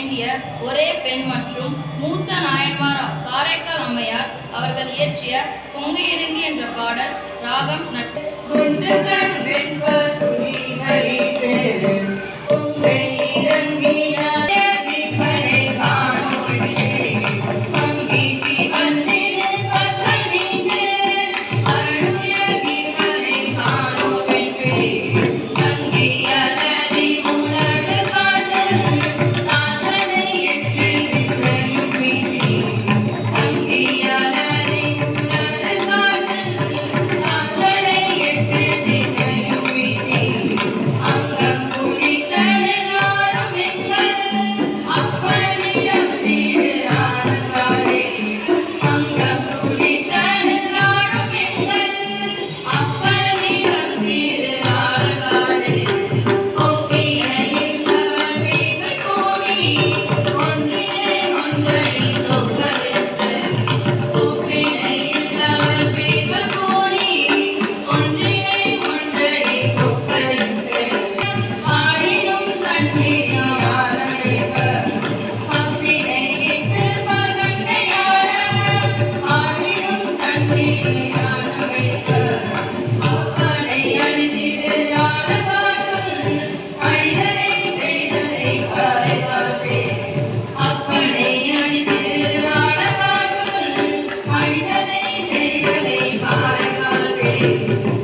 வேண்டிய ஒரே பெண் மற்றும் மூத்த நாயன்மார் காரைக்கால் அம்மையார் அவர்கள் இயற்றிய பொங்கு இறங்கி என்ற பாடல் ராகம் நட்டு Thank you.